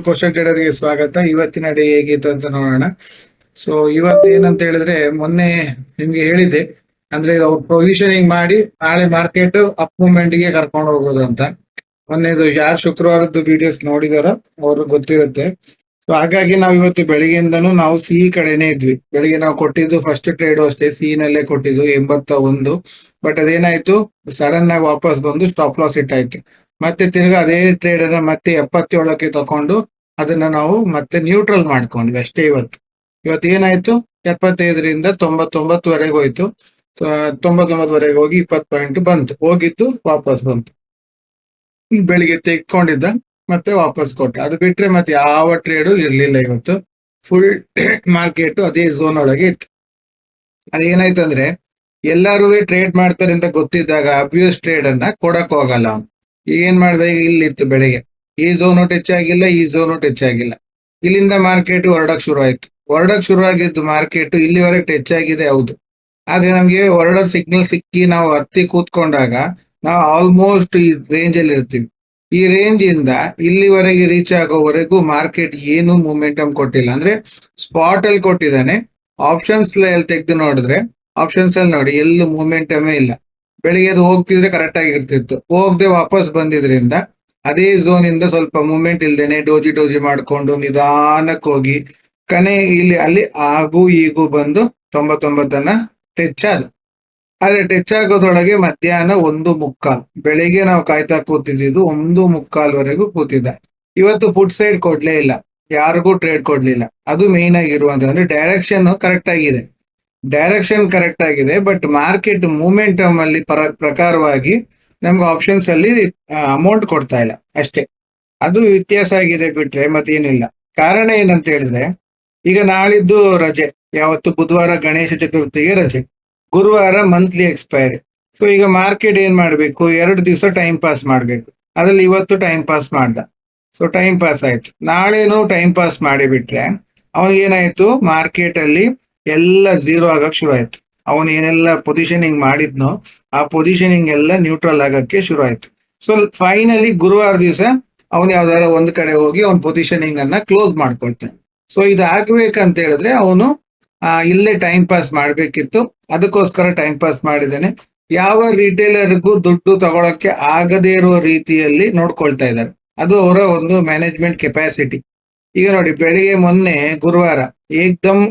Question ಟೇಡರ್ಗೆ ಸ್ವಾಗತ. ಇವತ್ತಿನ day ಹೇಗಿತ್ತು ಅಂತ ನೋಡೋಣ. ಸೊ ಇವತ್ತು ಏನಂತ ಹೇಳಿದ್ರೆ, ಮೊನ್ನೆ ನಿಮ್ಗೆ ಹೇಳಿದೆ ಅಂದ್ರೆ ಪೊಸಿಷನಿಂಗ್ ಮಾಡಿ ನಾಳೆ ಮಾರ್ಕೆಟ್ ಅಪ್ ಮೂವ್ಮೆಂಟ್ಗೆ ಕರ್ಕೊಂಡು ಹೋಗೋದು ಅಂತ. ಮೊನ್ನೆದು ಯಾರು ಶುಕ್ರವಾರದ್ದು ವಿಡಿಯೋಸ್ ನೋಡಿದಾರೋ ಅವ್ರಿಗೆ ಗೊತ್ತಿರುತ್ತೆ. ಸೊ ಹಾಗಾಗಿ ನಾವು ಇವತ್ತು ಬೆಳಿಗ್ಗೆಯಿಂದನು ನಾವು ಸಿ ಕಡೆನೇ ಇದ್ವಿ. ಬೆಳಿಗ್ಗೆ ನಾವು ಕೊಟ್ಟಿದ್ದು ಫಸ್ಟ್ ಟ್ರೇಡ್ ಅಷ್ಟೇ. ಸಿ ನಲ್ಲೇ ಕೊಟ್ಟಿದ್ದು ಎಂಬತ್ತ ಒಂದು ಬಟ್ ಅದೇನಾಯ್ತು? ಸಡನ್ ಆಗಿ ವಾಪಸ್ ಬಂದು ಸ್ಟಾಪ್ ಲಾಸ್ ಇಟ್ಟಾಯ್ತು. ಮತ್ತೆ ತಿರ್ಗಾ ಅದೇ ಟ್ರೇಡ್ ಅನ್ನ ಮತ್ತೆ ಎಪ್ಪತ್ತೇಳಕ್ಕೆ ತಕೊಂಡು ಅದನ್ನ ನಾವು ಮತ್ತೆ ನ್ಯೂಟ್ರಲ್ ಮಾಡ್ಕೊಂಡ್ವಿ ಅಷ್ಟೇ ಇವತ್ತು. ಇವತ್ತು ಏನಾಯ್ತು? ಎಪ್ಪತ್ತೈದರಿಂದ ತೊಂಬತ್ತೊಂಬತ್ತುವರೆಗೆ ಹೋಯ್ತು. ತೊಂಬತ್ತೊಂಬತ್ತುವರೆಗೆ ಹೋಗಿ ಇಪ್ಪತ್ತು ಪಾಯಿಂಟ್ ಬಂತು. ಹೋಗಿದ್ದು ವಾಪಸ್ ಬಂತು. ಬೆಳಿಗ್ಗೆ ತೆಕ್ಕೊಂಡಿದ್ದ, ಮತ್ತೆ ವಾಪಸ್ ಕೊಟ್ಟ. ಅದು ಬಿಟ್ರೆ ಮತ್ತೆ ಯಾವ ಟ್ರೇಡು ಇರ್ಲಿಲ್ಲ ಇವತ್ತು. ಫುಲ್ ಮಾರ್ಕೆಟ್ ಅದೇ ಝೋನ್ ಒಳಗೆ ಇತ್ತು. ಅದೇನಾಯ್ತಂದ್ರೆ ಎಲ್ಲರೂ ಟ್ರೇಡ್ ಮಾಡ್ತಾರೆ ಅಂತ ಗೊತ್ತಿದ್ದಾಗ ಅಬ್ಯೂಸ್ ಟ್ರೇಡ್ ಅನ್ನ ಕೊಡಕ್ ಹೋಗಲ್ಲ. ಅವ್ನು. ಈಗ ಏನ್ ಮಾಡಿದೆ? ಈಗ ಇಲ್ಲಿತ್ತು ಬೆಳಿಗ್ಗೆ. ಈ ಝೋನು ಟಚ್ ಆಗಿಲ್ಲ, ಈ ಝೋನು ಟಚ್ ಆಗಿಲ್ಲ. ಇಲ್ಲಿಂದ ಮಾರ್ಕೆಟ್ ಹೊರಡಕ್ ಶುರು ಆಯ್ತು. ಹೊರಡಕ್ ಶುರು ಆಗಿದ್ದು ಮಾರ್ಕೆಟ್ ಇಲ್ಲಿವರೆಗೆ ಟಚ್ ಆಗಿದೆ, ಹೌದು. ಆದ್ರೆ ನಮ್ಗೆ ಹೊರಡ ಸಿಗ್ನಲ್ ಸಿಕ್ಕಿ ನಾವು ಹತ್ತಿ ಕೂತ್ಕೊಂಡಾಗ ನಾವು ಆಲ್ಮೋಸ್ಟ್ ಈ ರೇಂಜ್ ಅಲ್ಲಿ ಇರ್ತೀವಿ. ಈ ರೇಂಜ್ ಇಂದ ಇಲ್ಲಿವರೆಗೆ ರೀಚ್ ಆಗೋವರೆಗೂ ಮಾರ್ಕೆಟ್ ಏನು ಮೂಮೆಂಟಮ್ ಕೊಟ್ಟಿಲ್ಲ. ಅಂದ್ರೆ ಸ್ಪಾಟ್ ಅಲ್ಲಿ ಕೊಟ್ಟಿದ್ದಾನೆ. ಆಪ್ಷನ್ಸ್ ತೆಗೆದು ನೋಡಿದ್ರೆ ಆಪ್ಷನ್ಸ್ ಅಲ್ಲಿ ನೋಡಿ, ಎಲ್ಲೂ ಮೂಮೆಂಟಮೇ ಇಲ್ಲ. ಬೆಳಿಗ್ಗೆ ಅದು ಹೋಗ್ತಿದ್ರೆ ಕರೆಕ್ಟ್ ಆಗಿರ್ತಿತ್ತು ಹೋಗದೆ ವಾಪಸ್ ಬಂದಿದ್ರಿಂದ ಅದೇ ಝೋನ್ ಇಂದ ಸ್ವಲ್ಪ ಮೂಮೆಂಟ್ ಇಲ್ದೇನೆ ಡೋಜಿ ಡೋಜಿ ಮಾಡ್ಕೊಂಡು ನಿಧಾನಕ್ಕೆ ಹೋಗಿ ಕನೆ ಇಲ್ಲಿ ಅಲ್ಲಿ ಆಗು ಈಗೂ ಬಂದು ತೊಂಬತ್ತೊಂಬತ್ತನ್ನ ಟಚ್ ಆದ. ಆದ್ರೆ ಟಚ್ ಆಗೋದ್ರೊಳಗೆ ಮಧ್ಯಾಹ್ನ ಒಂದು ಮುಕ್ಕಾಲ್. ಬೆಳಿಗ್ಗೆ ನಾವು ಕಾಯ್ತಾ ಕೂತಿದ್ದು ಒಂದು ಮುಕ್ಕಾಲ್ವರೆಗೂ ಕೂತಿದ್ದ. ಇವತ್ತು ಫುಡ್ ಸೈಡ್ ಕೊಡ್ಲೇ ಇಲ್ಲ. ಯಾರಿಗೂ ಟ್ರೇಡ್ ಕೊಡ್ಲಿಲ್ಲ. ಅದು ಮೇನ್ ಆಗಿರುವಂತ ಅಂದ್ರೆ ಡೈರೆಕ್ಷನ್ ಕರೆಕ್ಟ್ ಆಗಿದೆ. ಡೈರೆಕ್ಷನ್ ಕರೆಕ್ಟ್ ಆಗಿದೆ ಬಟ್ ಮಾರ್ಕೆಟ್ ಮೂಮೆಂಟ್ ಅಲ್ಲಿ ಪರ, ಪ್ರಕಾರವಾಗಿ ನಮ್ಗೆ ಆಪ್ಷನ್ಸ್ ಅಲ್ಲಿ ಅಮೌಂಟ್ ಕೊಡ್ತಾ ಇಲ್ಲ ಅಷ್ಟೇ. ಅದು ವ್ಯತ್ಯಾಸ ಆಗಿದೆ ಬಿಟ್ರೆ ಮತ್ತೇನಿಲ್ಲ. ಕಾರಣ ಏನಂತ ಹೇಳಿದ್ರೆ, ಈಗ ನಾಳಿದ್ದು ರಜೆ, ಯಾವತ್ತು ಬುಧವಾರ ಗಣೇಶ ಚತುರ್ಥಿಗೆ ರಜೆ, ಗುರುವಾರ ಮಂತ್ಲಿ ಎಕ್ಸ್ಪೈರಿ ಸೊ ಈಗ ಮಾರ್ಕೆಟ್ ಏನ್ ಮಾಡಬೇಕು? ಎರಡು ದಿವಸ ಟೈಮ್ ಪಾಸ್ ಮಾಡಬೇಕು. ಅದ್ರಲ್ಲಿ ಇವತ್ತು ಟೈಮ್ ಪಾಸ್ ಮಾಡ್ದ. ಸೊ ಟೈಮ್ ಪಾಸ್ ಆಯ್ತು. ನಾಳೆನೂ ಟೈಮ್ ಪಾಸ್ ಮಾಡಿಬಿಟ್ರೆ ಅವನಿಗೇನಾಯ್ತು? ಮಾರ್ಕೆಟ್ ಅಲ್ಲಿ ಎಲ್ಲ ಝೀರೋ ಆಗಕ್ ಶುರು ಆಯ್ತು. ಅವನು ಏನೆಲ್ಲ ಪೊಸಿಷನಿಂಗ್ ಮಾಡಿದ್ನೋ ಆ ಪೊಸಿಷನಿಂಗ್ ಎಲ್ಲ ನ್ಯೂಟ್ರಲ್ ಆಗಕ್ಕೆ ಶುರು ಆಯ್ತು. ಸೊ ಫೈನಲಿ ಗುರುವಾರ ದಿವಸ ಅವನು ಯಾವ್ದಾರ ಒಂದ್ ಕಡೆ ಹೋಗಿ ಅವನ ಪೊಸಿಷನಿಂಗ್ ಅನ್ನ ಕ್ಲೋಸ್ ಮಾಡ್ಕೊಳ್ತಾನೆ. ಸೊ ಇದು ಹೇಳಿದ್ರೆ ಅವನು ಇಲ್ಲೇ ಟೈಮ್ ಪಾಸ್ ಮಾಡ್ಬೇಕಿತ್ತು. ಅದಕ್ಕೋಸ್ಕರ ಟೈಮ್ ಪಾಸ್ ಮಾಡಿದ್ದಾನೆ. ಯಾವ ರಿಟೇಲರ್ಗೂ ದುಡ್ಡು ತಗೊಳಕ್ಕೆ ಆಗದೇ ಇರುವ ರೀತಿಯಲ್ಲಿ ನೋಡ್ಕೊಳ್ತಾ ಇದ್ದಾರೆ. ಅದು ಅವರ ಒಂದು ಮ್ಯಾನೇಜ್ಮೆಂಟ್ ಕೆಪಾಸಿಟಿ ಈಗ ನೋಡಿ, ಬೆಳಿಗ್ಗೆ ಮೊನ್ನೆ ಗುರುವಾರ ಏಕ್ದಮ್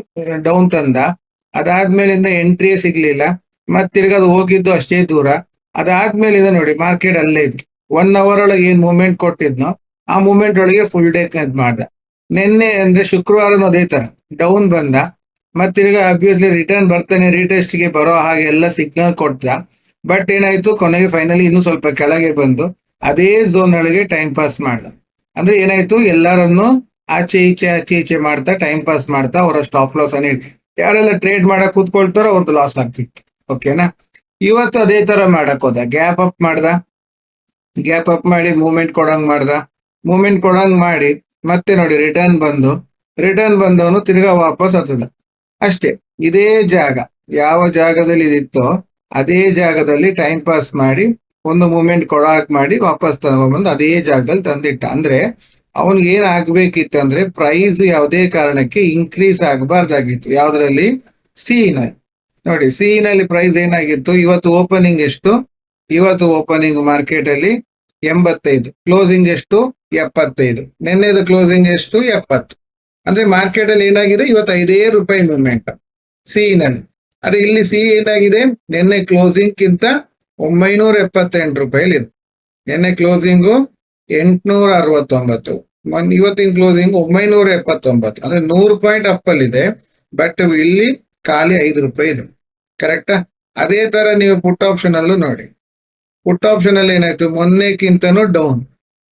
ಡೌನ್ ತಂದ. ಅದಾದ್ಮೇಲಿಂದ ಎಂಟ್ರಿ ಸಿಗ್ಲಿಲ್ಲ. ಮತ್ ತಿರ್ಗಾ ಅದು ಹೋಗಿದ್ದು ಅಷ್ಟೇ ದೂರ. ಅದಾದ್ಮೇಲಿಂದ ನೋಡಿ ಮಾರ್ಕೆಟ್ ಅಲ್ಲೇ ಇತ್ತು. ಒನ್ ಅವರ್ ಒಳಗೆ ಏನ್ ಮೂಮೆಂಟ್ ಕೊಟ್ಟಿದ್ನೋ, ಆ ಮೂಮೆಂಟ್ ಒಳಗೆ ಫುಲ್ ಡೇ ಇದ್ ಮಾಡ್ದ. ನಿನ್ನೆ ಅಂದ್ರೆ ಶುಕ್ರವಾರನೂ ಅದೇ ತರ. ಡೌನ್ ಬಂದ. ಮತ್ ತಿರ್ಗಾ ಅಬ್ವಿಯಸ್ಲಿ ರಿಟರ್ನ್ ಬರ್ತಾನೆ ರೀಟೆಸ್ಟ್ಗೆ ಬರೋ ಹಾಗೆ ಎಲ್ಲ ಸಿಗ್ನಲ್ ಕೊಟ್ಟ ಬಟ್ ಏನಾಯ್ತು, ಕೊನೆಗೆ ಫೈನಲಿ ಇನ್ನೂ ಸ್ವಲ್ಪ ಕೆಳಗೆ ಬಂದು, ಅದೇ ಝೋನ್ ಒಳಗೆ ಟೈಮ್ ಪಾಸ್ ಮಾಡ್ದ. ಅಂದ್ರೆ ಏನಾಯ್ತು, ಎಲ್ಲರನ್ನು ಆಚೆ ಈಚೆ ಆಚೆ ಈಚೆ ಮಾಡ್ತಾ ಟೈಮ್ ಪಾಸ್ ಮಾಡ್ತಾ, ಅವರ ಸ್ಟಾಪ್ ಲಾಸ್ ಅನ್ನ ಯಾರೆಲ್ಲ ಟ್ರೇಡ್ ಮಾಡಕ್ ಕೂತ್ಕೊಳ್ತಾರೋ ಅವ್ರದ್ದು ಲಾಸ್ ಆಗ್ತಿತ್ತು ಓಕೆನಾ ಇವತ್ತು ಅದೇ ತರ ಮಾಡಕ್ ಹೋದ. ಗ್ಯಾಪ್ ಅಪ್ ಮಾಡ್ದ. ಗ್ಯಾಪ್ ಅಪ್ ಮಾಡಿ ಮೂವ್ಮೆಂಟ್ ಕೊಡಂಗ್ ಮಾಡ್ದ. ಮೂವ್ಮೆಂಟ್ ಕೊಡಂಗ್ ಮಾಡಿ ಮತ್ತೆ ನೋಡಿ ರಿಟರ್ನ್ ಬಂದು ರಿಟರ್ನ್ ಬಂದವನು ತಿರ್ಗಾ ವಾಪಸ್ ಹತ್ತದ. ಅಷ್ಟೇ, ಇದೇ ಜಾಗ, ಯಾವ ಜಾಗದಲ್ಲಿ ಇದಿತ್ತೋ ಅದೇ ಜಾಗದಲ್ಲಿ ಟೈಮ್ ಪಾಸ್ ಮಾಡಿ ಒಂದು ಮೂಮೆಂಟ್ ಕೊಡಕ್ ಮಾಡಿ ವಾಪಸ್ ತಗೊಂಡ್ಬಂದು ಅದೇ ಜಾಗದಲ್ಲಿ ತಂದಿಟ್ಟ. ಅಂದ್ರೆ ಅವನಿಗೆ ಏನ್ ಆಗ್ಬೇಕಿತ್ತಂದ್ರೆ ಪ್ರೈಸ್ ಯಾವುದೇ ಕಾರಣಕ್ಕೆ ಇನ್ಕ್ರೀಸ್ ಆಗಬಾರ್ದಾಗಿತ್ತು. ಯಾವ್ದ್ರಲ್ಲಿ? ಸಿ ನಲ್ಲಿ ನೋಡಿ ಸಿ ನಲ್ಲಿ ಪ್ರೈಸ್ ಏನಾಗಿತ್ತು? ಇವತ್ತು ಓಪನಿಂಗ್ ಎಷ್ಟು? ಇವತ್ತು ಓಪನಿಂಗ್ ಮಾರ್ಕೆಟ್ ಅಲ್ಲಿ ಎಂಬತ್ತೈದು. ಕ್ಲೋಸಿಂಗ್ ಎಷ್ಟು? ಎಪ್ಪತ್ತೈದು. ನಿನ್ನೆದು ಕ್ಲೋಸಿಂಗ್ ಎಷ್ಟು? ಎಪ್ಪತ್ತು. ಅಂದ್ರೆ ಮಾರ್ಕೆಟ್ ಅಲ್ಲಿ ಏನಾಗಿದೆ? ಇವತ್ತು ಐದೇ ರೂಪಾಯಿ ಮೂವ್ಮೆಂಟ್ ಸಿ ನಲ್ಲಿ ಅದೇ ಇಲ್ಲಿ ಸಿ ಏನಾಗಿದೆ? ನಿನ್ನೆ ಕ್ಲೋಸಿಂಗ್ ಕಿಂತ ಒಂಬೈನೂರ ಎಪ್ಪತ್ತೆಂಟು ರೂಪಾಯಿ ಇದೆ ನಿನ್ನೆ ಕ್ಲೋಸಿಂಗು ಎಂಟ್ನೂರ ಅರವತ್ತೊಂಬತ್ತು ಇವತ್ತಿನ ಕ್ಲೋಸಿಂಗ್ ಒಂಬೈನೂರ ಎಪ್ಪತ್ತೊಂಬತ್ತು ಅಂದ್ರೆ ನೂರು ಪಾಯಿಂಟ್ ಅಪ್ ಅಲ್ಲಿ ಇದೆ ಬಟ್ ಇಲ್ಲಿ ಖಾಲಿ ಐದು ರೂಪಾಯಿ ಇದೆ. ಕರೆಕ್ಟಾ ಅದೇ ತರ ನೀವು ಪುಟ್ ಆಪ್ಷನ್ ಅಲ್ಲೂ ನೋಡಿ. ಪುಟ್ ಆಪ್ಷನ್ ಅಲ್ಲಿ ಏನಾಯ್ತು? ಮೊನ್ನೆಕ್ಕಿಂತನೂ ಡೌನ್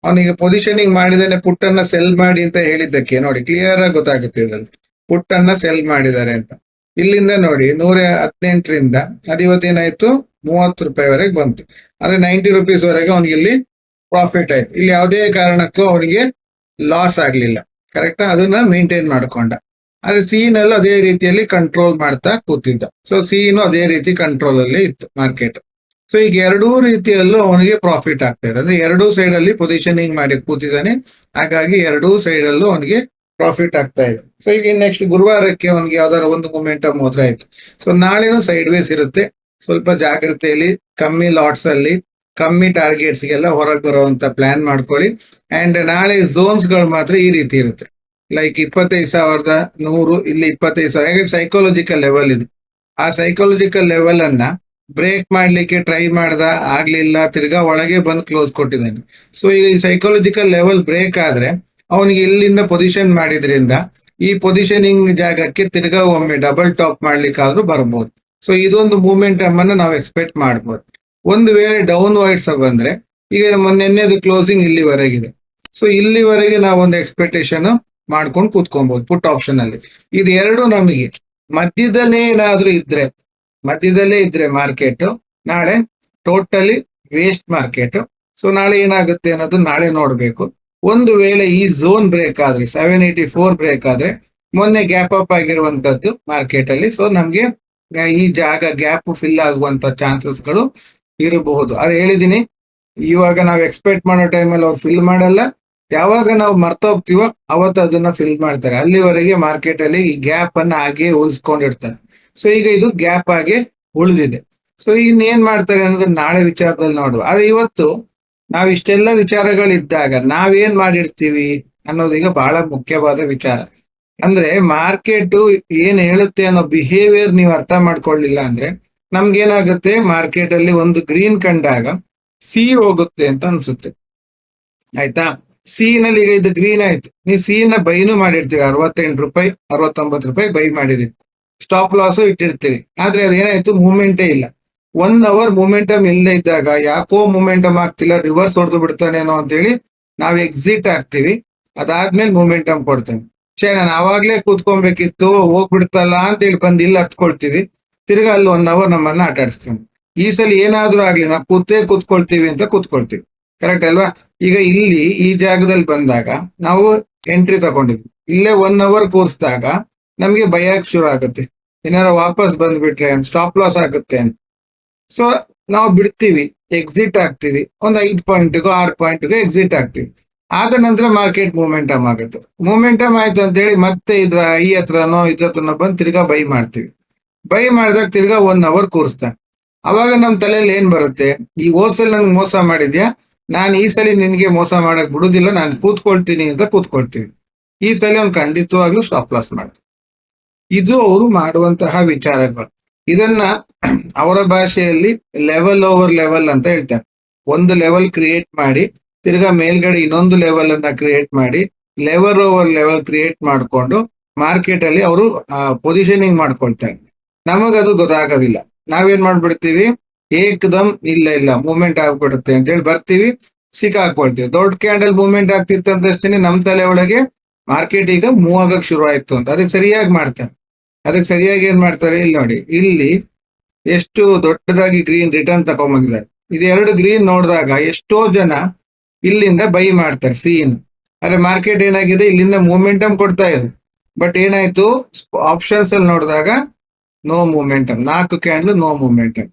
ಅವನಿಗೆ ಪೊಸಿಷನಿಂಗ್ ಮಾಡಿದಾನೆ ಪುಟ್ ಅನ್ನ ಸೆಲ್ ಮಾಡಿ ಅಂತ ಹೇಳಿದ್ದಕ್ಕೆ. ನೋಡಿ ಕ್ಲಿಯರ್ ಆಗಿ ಗೊತ್ತಾಗುತ್ತೆ ಇದ್ರಲ್ಲಿ. ಪುಟ್ ಅನ್ನ ಸೆಲ್ ಮಾಡಿದ್ದಾರೆ ಅಂತ. ಇಲ್ಲಿಂದ ನೋಡಿ ನೂರ ಹದಿನೆಂಟರಿಂದ ಅದು ಇವತ್ತೇನಾಯ್ತು ಮೂವತ್ತು ರೂಪಾಯಿವರೆಗೆ ಬಂತು. ಅಂದ್ರೆ ನೈಂಟಿ ರುಪೀಸ್ ವರೆಗೆ ಅವನಿಗೆ ಇಲ್ಲಿ ಪ್ರಾಫಿಟ್ ಆಯ್ತು. ಇಲ್ಲಿ ಯಾವುದೇ ಕಾರಣಕ್ಕೂ ಅವನಿಗೆ ಲಾಸ್ ಆಗ್ಲಿಲ್ಲ. ಕರೆಕ್ಟಾ ಅದನ್ನ ಮೇಂಟೈನ್ ಮಾಡ್ಕೊಂಡ. ಅದೇ ನಲ್ಲಿ ಅದೇ ರೀತಿಯಲ್ಲಿ ಕಂಟ್ರೋಲ್ ಮಾಡ್ತಾ ಕೂತಿದ್ದ. ಸೊ ಸಿನು ಅದೇ ರೀತಿ ಕಂಟ್ರೋಲ್ ಅಲ್ಲಿ ಇತ್ತು ಮಾರ್ಕೆಟ್ ಸೊ ಈಗ ಎರಡೂ ರೀತಿಯಲ್ಲೂ ಅವನಿಗೆ ಪ್ರಾಫಿಟ್ ಆಗ್ತಾ ಇದೆ. ಅಂದ್ರೆ ಎರಡೂ ಸೈಡ್ ಅಲ್ಲಿ ಪೊಸಿಷನಿಂಗ್ ಮಾಡಿ ಕೂತಿದ್ದಾನೆ. ಹಾಗಾಗಿ ಎರಡೂ ಸೈಡ್ ಅಲ್ಲೂ ಅವನಿಗೆ ಪ್ರಾಫಿಟ್ ಆಗ್ತಾ ಇದೆ. ಸೊ ಈಗ ನೆಕ್ಸ್ಟ್ ಗುರುವಾರಕ್ಕೆ ಅವನಿಗೆ ಯಾವ್ದಾದ್ರು ಒಂದು ಮೊಮೆಂಟಮ್ ಹೋದ್ರೆ ಆಯ್ತು. ಸೊ ನಾಳೆನೂ ಸೈಡ್ ವೇಸ್ ಇರುತ್ತೆ. ಸ್ವಲ್ಪ ಜಾಗ್ರತೆಯಲ್ಲಿ, ಕಮ್ಮಿ ಲಾಟ್ಸ್ ಅಲ್ಲಿ ಕಮ್ಮಿ ಟಾರ್ಗೆಟ್ಸ್ ಗೆಲ್ಲ ಹೊರಗೆ ಬರುವಂತ ಪ್ಲಾನ್ ಮಾಡ್ಕೊಳ್ಳಿ. ಅಂಡ್ ನಾಳೆ ಝೋನ್ಸ್ಗಳು ಮಾತ್ರ ಈ ರೀತಿ ಇರುತ್ತೆ. ಲೈಕ್ ಇಪ್ಪತ್ತೈದು ಸಾವಿರದ ನೂರು, ಇಲ್ಲಿ ಇಪ್ಪತ್ತೈದು ಸಾವಿರ ಸೈಕಾಲಜಿಕಲ್ ಲೆವೆಲ್ ಇದು. ಆ ಸೈಕಾಲಜಿಕಲ್ ಲೆವೆಲ್ ಅನ್ನ ಬ್ರೇಕ್ ಮಾಡ್ಲಿಕ್ಕೆ ಟ್ರೈ ಮಾಡ್ದ ಆಗ್ಲಿಲ್ಲ, ತಿರ್ಗಾ ಒಳಗೆ ಬಂದು ಕ್ಲೋಸ್ ಕೊಟ್ಟಿದ್ದಾನೆ. ಸೊ ಈಗ ಈ ಸೈಕಾಲಜಿಕಲ್ ಲೆವೆಲ್ ಬ್ರೇಕ್ ಆದ್ರೆ ಅವನಿಗೆ ಇಲ್ಲಿಂದ ಪೊಸಿಷನ್ ಮಾಡಿದ್ರಿಂದ ಈ ಪೊಸಿಷನಿಂಗ್ ಜಾಗಕ್ಕೆ ತಿರ್ಗಾ ಒಮ್ಮೆ ಡಬಲ್ ಟಾಪ್ ಮಾಡ್ಲಿಕ್ಕಾದ್ರೂ ಬರ್ಬೋದು. ಸೊ ಇದೊಂದು ಮೂಮೆಂಟ್ ಅನ್ನ ನಾವು ಎಕ್ಸ್ಪೆಕ್ಟ್ ಮಾಡ್ಬೋದು. ಒಂದು ವೇಳೆ ಡೌನ್ ವೈಡ್ಸ್ ಬಂದ್ರೆ, ಈಗ ಮೊನ್ನೆದು ಕ್ಲೋಸಿಂಗ್ ಇಲ್ಲಿವರೆಗಿದೆ. ಸೊ ಇಲ್ಲಿವರೆಗೆ ನಾವು ಒಂದು ಎಕ್ಸ್ಪೆಕ್ಟೇಷನ್ ಮಾಡ್ಕೊಂಡು ಕೂತ್ಕೊಬಹುದು ಪುಟ್ ಆಪ್ಷನ್ ಅಲ್ಲಿ. ಇದೆರಡು ಎರಡು ನಮಗೆ. ಮಧ್ಯದಲ್ಲೇ ಏನಾದ್ರೂ ಇದ್ರೆ, ಮಧ್ಯದಲ್ಲೇ ಇದ್ರೆ ಮಾರ್ಕೆಟ್ ನಾಳೆ ಟೋಟಲಿ ವೇಸ್ಟ್ ಮಾರ್ಕೆಟ್ ಸೊ ನಾಳೆ ಏನಾಗುತ್ತೆ ಅನ್ನೋದು ನಾಳೆ ನೋಡ್ಬೇಕು. ಒಂದು ವೇಳೆ ಈ ಝೋನ್ ಬ್ರೇಕ್ ಆದ್ರೆ ಸೆವೆನ್ ಏಯ್ಟಿ ಫೋರ್ ಬ್ರೇಕ್ ಆದ್ರೆ, ಮೊನ್ನೆ ಗ್ಯಾಪ್ ಅಪ್ ಆಗಿರುವಂತದ್ದು ಮಾರ್ಕೆಟ್ ಅಲ್ಲಿ. ಸೊ ನಮ್ಗೆ ಈ ಜಾಗ ಗ್ಯಾಪ್ ಫಿಲ್ ಆಗುವಂತ ಚಾನ್ಸಸ್ಗಳು ಇರಬಹುದು. ಅದು ಹೇಳಿದೀನಿ, ಇವಾಗ ನಾವು ಎಕ್ಸ್ಪೆಕ್ಟ್ ಮಾಡೋ ಟೈಮಲ್ಲಿ ಅವ್ರು ಫಿಲ್ ಮಾಡಲ್ಲ. ಯಾವಾಗ ನಾವು ಮರ್ತೋಗ್ತೀವೋ ಅವತ್ತು ಅದನ್ನ ಫಿಲ್ ಮಾಡ್ತಾರೆ. ಅಲ್ಲಿವರೆಗೆ ಮಾರ್ಕೆಟ್ ಅಲ್ಲಿ ಈ ಗ್ಯಾಪ್ ಅನ್ನ ಹಾಗೆ ಉಳಿಸ್ಕೊಂಡಿರ್ತಾರೆ. ಸೊ ಈಗ ಇದು ಗ್ಯಾಪ್ ಆಗಿ ಉಳಿದಿದೆ. ಸೊ ಇನ್ನೇನ್ ಮಾಡ್ತಾರೆ ಅನ್ನೋದನ್ನ ನಾಳೆ ವಿಚಾರದಲ್ಲಿ ನೋಡುವ. ಆದ್ರೆ ಇವತ್ತು ನಾವ್ ಇಷ್ಟೆಲ್ಲ ವಿಚಾರಗಳಿದ್ದಾಗ ನಾವೇನ್ ಮಾಡಿರ್ತೀವಿ ಅನ್ನೋದು ಈಗ ಬಹಳ ಮುಖ್ಯವಾದ ವಿಚಾರ. ಅಂದ್ರೆ ಮಾರ್ಕೆಟ್ ಏನ್ ಹೇಳುತ್ತೆ ಅನ್ನೋ ಬಿಹೇವಿಯರ್ ನೀವು ಅರ್ಥ ಮಾಡ್ಕೊಳ್ಳಿಲ್ಲ ಅಂದ್ರೆ ನಮ್ಗೇನಾಗುತ್ತೆ? ಮಾರ್ಕೆಟ್ ಅಲ್ಲಿ ಒಂದು ಗ್ರೀನ್ ಕಂಡಾಗ ಸಿ ಹೋಗುತ್ತೆ ಅಂತ ಅನ್ಸುತ್ತೆ. ಆಯ್ತಾ? ಸಿ ನಲ್ಲಿ ಈಗ ಇದು ಗ್ರೀನ್ ಆಯ್ತು. ನೀವು ಸಿ ನ ಬೈನು ಮಾಡಿರ್ತೀರಿ. ಅರವತ್ತೆಂಟು ರೂಪಾಯಿ, ಅರವತ್ತೊಂಬತ್ತು ರೂಪಾಯಿ ಬೈ ಮಾಡಿದಿರಿ. ಸ್ಟಾಪ್ ಲಾಸು ಇಟ್ಟಿರ್ತೀರಿ. ಆದ್ರೆ ಅದೇನಾಯ್ತು ಮೂಮೆಂಟೇ ಇಲ್ಲ. ಒನ್ ಅವರ್ ಮೂಮೆಂಟಮ್ ಇಲ್ಲದೆ ಇದ್ದಾಗ ಯಾಕೋ ಮೂಮೆಂಟಮ್ ಆಗ್ತಿಲ್ಲ ರಿವರ್ಸ್ ಹೊಡೆದು ಬಿಡ್ತಾನೇನೋ ಅಂತೇಳಿ ನಾವು ಎಕ್ಸಿಟ್ ಆಗ್ತೀವಿ. ಅದಾದ್ಮೇಲೆ ಮೂಮೆಂಟಮ್ ಕೊಡ್ತೇನೆ. ಛೇ, ನಾನು ಆವಾಗ್ಲೇ ಕೂತ್ಕೊಬೇಕಿತ್ತು, ಹೋಗ್ಬಿಡ್ತಲ್ಲ ಅಂತೇಳಿ ಬಂದು ಇಲ್ಲಿ ಹತ್ಕೊಳ್ತೀವಿ. ತಿರ್ಗಾ ಅಲ್ಲಿ ಒನ್ ಅವರ್ ನಮ್ಮನ್ನ ಆಟ ಈ ಸಲ ಏನಾದ್ರೂ ಆಗ್ಲಿ ನಾವು ಕೂತೇ ಕೂತ್ಕೊಳ್ತೀವಿ ಅಂತ ಕೂತ್ಕೊಳ್ತೀವಿ. ಕರೆಕ್ಟ್ ಅಲ್ವಾ? ಈಗ ಇಲ್ಲಿ ಈ ಜಾಗದಲ್ಲಿ ಬಂದಾಗ ನಾವು ಎಂಟ್ರಿ ತಗೊಂಡಿದ್ವಿ. ಇಲ್ಲೇ ಒನ್ ಅವರ್ ಕೂರಿಸಿದಾಗ ನಮ್ಗೆ ಭಯ ಶುರು ಆಗುತ್ತೆ. ಏನಾರ ವಾಪಸ್ ಬಂದ್ಬಿಟ್ರೆ ಸ್ಟಾಪ್ ಲಾಸ್ ಆಗುತ್ತೆ ಅಂತ. ಸೊ ನಾವು ಬಿಡ್ತೀವಿ ಎಕ್ಸಿಟ್ ಆಗ್ತೀವಿ. ಒಂದು ಐದು ಪಾಯಿಂಟ್ಗೂ ಆರು ಪಾಯಿಂಟ್ಗೂ ಎಕ್ಸಿಟ್ ಆಗ್ತೀವಿ. ಆದ ನಂತರ ಮಾರ್ಕೆಟ್ ಮೂಮೆಂಟಮ್ ಆಗುತ್ತೆ. ಮೂಮೆಂಟಮ್ ಆಯ್ತು ಅಂತೇಳಿ ಮತ್ತೆ ಇದ್ರ, ಈ ಹತ್ರನೋ, ಇದ್ರ ಹತ್ರನೋ ಬಂದು ತಿರ್ಗಾ ಬೈ ಮಾಡ್ತೀವಿ. ಬೈ ಮಾಡಿದಾಗ ತಿರ್ಗಾ ಒನ್ ಅವರ್ ಕೂರಿಸ್ತಾನೆ ಅವಾಗ ನಮ್ಮ ತಲೆಯಲ್ಲಿ ಏನ್ ಬರುತ್ತೆ? ಈ ಓಸಲ್ ನನ್ಗೆ ಮೋಸ ಮಾಡಿದ್ಯಾ? ನಾನು ಈ ಸಲ ನಿನ್ಗೆ ಮೋಸ ಮಾಡಕ್ ಬಿಡುದಿಲ್ಲ, ನಾನು ಕೂತ್ಕೊಳ್ತೀನಿ ಅಂತ ಕೂತ್ಕೊಳ್ತೀನಿ ಈ ಸಲ ಅವ್ನು ಖಂಡಿತವಾಗ್ಲೂ ಸ್ಟಾಪ್ ಲಾಸ್ ಮಾಡ್ತಾನೆ. ಇದು ಅವರು ಮಾಡುವಂತಹ ವಿಚಾರಗಳು. ಇದನ್ನ ಅವರ ಭಾಷೆಯಲ್ಲಿ ಲೆವೆಲ್ ಓವರ್ ಲೆವೆಲ್ ಅಂತ ಹೇಳ್ತಾರೆ. ಒಂದು ಲೆವೆಲ್ ಕ್ರಿಯೇಟ್ ಮಾಡಿ, ತಿರ್ಗಾ ಮೇಲ್ಗಡೆ ಇನ್ನೊಂದು ಲೆವೆಲ್ ಅನ್ನ ಕ್ರಿಯೇಟ್ ಮಾಡಿ ಲೆವೆಲ್ ಓವರ್ ಲೆವೆಲ್ ಕ್ರಿಯೇಟ್ ಮಾಡಿಕೊಂಡು ಮಾರ್ಕೆಟ್ ಅಲ್ಲಿ ಅವರು ಪೊಸಿಷನಿಂಗ್ ಮಾಡ್ಕೊಳ್ತಾರೆ ನಮಗದು ಗೊತ್ತಾಗೋದಿಲ್ಲ. ನಾವೇನ್ ಮಾಡ್ಬಿಡ್ತೀವಿ? ಏಕದಮ್ ಇಲ್ಲ ಇಲ್ಲ ಮೂವ್ಮೆಂಟ್ ಆಗ್ಬಿಡುತ್ತೆ ಅಂತ ಹೇಳಿ ಬರ್ತೀವಿ ಸಿಕ್ಕಾಕೊಳ್ತೀವಿ ದೊಡ್ಡ ಕ್ಯಾಂಡಲ್ ಮೂವ್ಮೆಂಟ್ ಆಗ್ತಿತ್ತು ಅಂತಷ್ಟೇ ನಮ್ ತಲೆ ಒಳಗೆ ಮಾರ್ಕೆಟ್ ಈಗ ಮೂವ್ ಆಗಕ್ ಶುರು ಆಯ್ತು ಅಂತ. ಅದಕ್ಕೆ ಸರಿಯಾಗಿ ಮಾಡ್ತಾರೆ. ಅದಕ್ಕೆ ಸರಿಯಾಗಿ ಏನ್ ಮಾಡ್ತಾರೆ? ಇಲ್ಲಿ ನೋಡಿ. ಇಲ್ಲಿ ಎಷ್ಟು ದೊಡ್ಡದಾಗಿ ಗ್ರೀನ್ ರಿಟರ್ನ್ ತಗೊಂಬಂದಿದ್ದಾರೆ. ಇದು ಎರಡು ಗ್ರೀನ್ ನೋಡಿದಾಗ ಎಷ್ಟೋ ಜನ ಇಲ್ಲಿಂದ ಬೈ ಮಾಡ್ತಾರೆ, ಸೀನ್. ಅಂದ್ರೆ ಮಾರ್ಕೆಟ್ ಏನಾಗಿದೆ? ಇಲ್ಲಿಂದ ಮೂಮೆಂಟಮ್ ಕೊಡ್ತಾ ಇದೆ ಬಟ್ ಏನಾಯ್ತು? ಆಪ್ಷನ್ಸ್ ಅಲ್ಲಿ ನೋಡಿದಾಗ ನೋ ಮೂಮೆಂಟಮ್ ನಾಲ್ಕು ಕ್ಯಾಂಡ್ಲು ನೋ ಮೂಮೆಂಟಮ್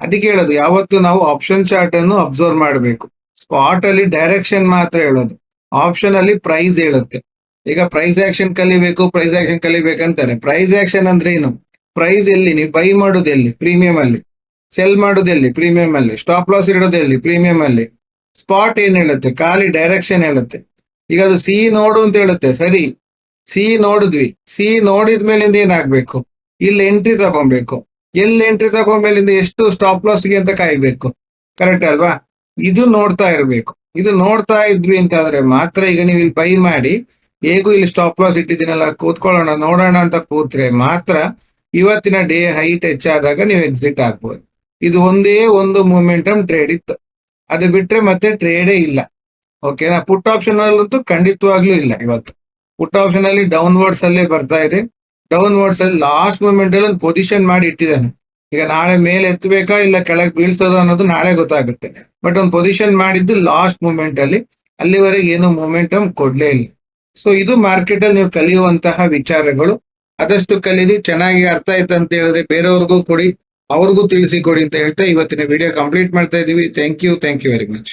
ಅದಕ್ಕೆ ಹೇಳೋದು, ಯಾವತ್ತು ನಾವು ಆಪ್ಷನ್ ಚಾರ್ಟ್ ಅನ್ನು ಅಬ್ಸರ್ವ್ ಮಾಡಬೇಕು. ಸ್ಪಾಟ್ ಅಲ್ಲಿ ಡೈರೆಕ್ಷನ್ ಮಾತ್ರ ಹೇಳೋದು. ಆಪ್ಷನ್ ಅಲ್ಲಿ ಪ್ರೈಸ್ ಹೇಳುತ್ತೆ. ಈಗ ಪ್ರೈಸ್ ಆಕ್ಷನ್ ಕಲಿಬೇಕು ಪ್ರೈಸ್ ಆಕ್ಷನ್ ಕಲಿಬೇಕಂತಾರೆ. ಪ್ರೈಸ್ ಆಕ್ಷನ್ ಅಂದ್ರೆ ಏನು? ಪ್ರೈಸ್ ಎಲ್ಲಿ? ನೀವು ಬೈ ಮಾಡೋದು ಎಲ್ಲಿ? ಪ್ರೀಮಿಯಂ ಅಲ್ಲಿ. ಸೆಲ್ ಮಾಡೋದು ಎಲ್ಲಿ? ಪ್ರೀಮಿಯಂ ಅಲ್ಲಿ. ಸ್ಟಾಪ್ ಲಾಸ್ ಇಡೋದು ಎಲ್ಲಿ? ಪ್ರೀಮಿಯಂ ಅಲ್ಲಿ. ಸ್ಪಾಟ್ ಏನ್ ಹೇಳುತ್ತೆ? ಖಾಲಿ ಡೈರೆಕ್ಷನ್ ಹೇಳುತ್ತೆ. ಈಗ ಅದು ಸಿ ನೋಡು ಅಂತ ಹೇಳುತ್ತೆ. ಸರಿ. ಸಿ ನೋಡಿದ್ವಿ. ಸಿ ನೋಡಿದ ಮೇಲಿಂದ ಏನಾಗ್ಬೇಕು? ಇಲ್ಲಿ ಎಂಟ್ರಿ ತಗೊಬೇಕು. ಎಲ್ಲಿ ಎಂಟ್ರಿ ತಗೊಂಡ್ಮೇಲಿಂದ ಎಷ್ಟು ಸ್ಟಾಪ್ ಲಾಸ್ಗೆ ಅಂತ ಕಾಯ್ಬೇಕು. ಕರೆಕ್ಟ್ ಅಲ್ವಾ? ಇದು ನೋಡ್ತಾ ಇರ್ಬೇಕು. ಇದು ನೋಡ್ತಾ ಇದ್ವಿ ಅಂತ ಆದ್ರೆ ಮಾತ್ರ ಈಗ ನೀವು ಇಲ್ಲಿ ಬೈ ಮಾಡಿ, ಹೇಗೂ ಇಲ್ಲಿ ಸ್ಟಾಪ್ ಲಾಸ್ ಇಟ್ಟಿದ್ದೀನಲ್ಲ, ಕೂತ್ಕೊಳ್ಳೋಣ, ನೋಡೋಣ ಅಂತ ಕೂತ್ರೆ ಮಾತ್ರ ಇವತ್ತಿನ ಡೇ ಹೈಟ್ ಹೆಚ್ಚಾದಾಗ ನೀವು ಎಕ್ಸಿಟ್ ಆಗ್ಬೋದು. ಇದು ಒಂದೇ ಒಂದು ಮೂಮೆಂಟಮ್ ಟ್ರೇಡ್ ಇತ್ತು. ಅದು ಬಿಟ್ರೆ ಮತ್ತೆ ಟ್ರೇಡೇ ಇಲ್ಲ. ಓಕೆನಾ ಪುಟ್ ಆಪ್ಷನ್ ಅಲ್ಲಂತೂ ಖಂಡಿತವಾಗ್ಲೂ ಇಲ್ಲ ಇವತ್ತು. ಪುಟ್ ಆಪ್ಷನ್ ಅಲ್ಲಿ ಡೌನ್ವರ್ಡ್ಸ್ ಅಲ್ಲೇ ಬರ್ತಾ ಇದೆ ಡೌನ್ವರ್ಡ್ಸ್ ಅಲ್ಲಿ ಲಾಸ್ಟ್ ಮೂಮೆಂಟ್ ಅಲ್ಲಿ ಒಂದು ಪೊಸಿಷನ್ ಮಾಡಿ ಇಟ್ಟಿದ್ದಾನೆ. ಈಗ ನಾಳೆ ಮೇಲೆ ಎತ್ತಬೇಕಾ ಇಲ್ಲ ಕೆಳಗೆ ಬೀಳ್ಸೋದು ಅನ್ನೋದು ನಾಳೆ ಗೊತ್ತಾಗುತ್ತೆ. ಬಟ್ ಒಂದು ಪೊಸಿಷನ್ ಮಾಡಿದ್ದು ಲಾಸ್ಟ್ ಮೂಮೆಂಟ್ ಅಲ್ಲಿ, ಅಲ್ಲಿವರೆಗೆ ಏನು ಮೂಮೆಂಟಮ್ ಕೊಡ್ಲೇ ಇಲ್ಲ. ಸೊ ಇದು ಮಾರ್ಕೆಟ್ ಅಲ್ಲಿ ನೀವು ಕಲಿಯುವಂತಹ ವಿಚಾರಗಳು. ಆದಷ್ಟು ಕಲೀರಿ, ಚೆನ್ನಾಗಿ ಅರ್ಥ ಆಯ್ತು ಅಂತ ಹೇಳಿದ್ರೆ ಬೇರೆಯವ್ರಿಗೂ ಕೊಡಿ, ಅವ್ರಿಗೂ ತಿಳಿಸಿ ಕೊಡಿ ಅಂತ ಹೇಳ್ತಾ ಇವತ್ತಿನ ವಿಡಿಯೋ ಕಂಪ್ಲೀಟ್ ಮಾಡ್ತಾ ಇದೀವಿ. Thank you thank you very much